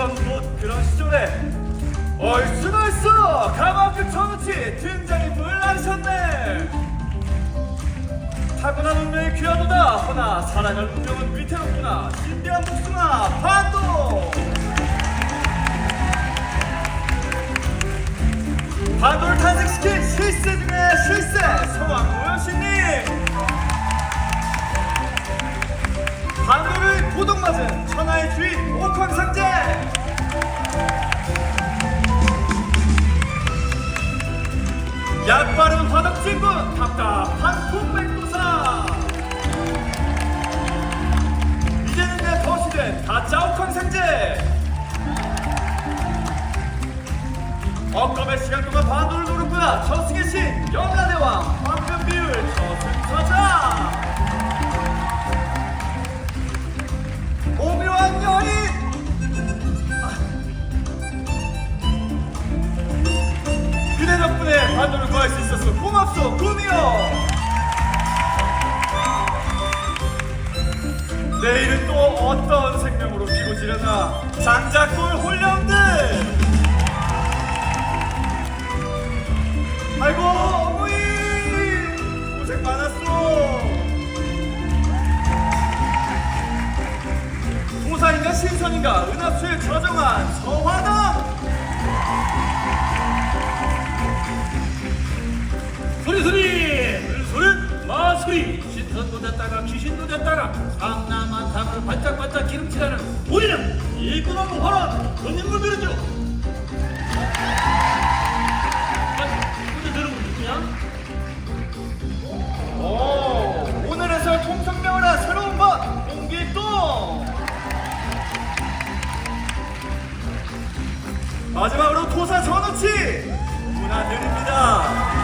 그런 곳 그런 시절에 얼쑤 가방끈 전우치 등장이 물나르셨네. 타고난 운명이 귀하도다. 허나 살아갈 운명은 위태롭구나. 신대한 복숭아 반도 반도를 도둑맞은 천하의 주인 옥황상제 약바른 화덕진군 답답한 풍백도사! 이제는 내 덫이된 가짜 옥황상제 억겁의 시간 동안 반도를 노렸구나 저승의 신 영가대왕 고맙소 꿈이여 내일은 또 어떤 생명으로 비고지려나? 장작골 홀령들! 아이고 어머니! 고생 많았어! 도사인가 신선인가 은합수에 저정한 서화 소리 신선도 됐다가 귀신도 됐다가 강남한 탑을 반짝반짝 기름칠하는 우리는 일꾼하고 화라 그런 인물들이죠. 오, 오늘에서 통성명을 한 새로운 바 공길동 마지막으로 토사 선우치. 문화드립니다.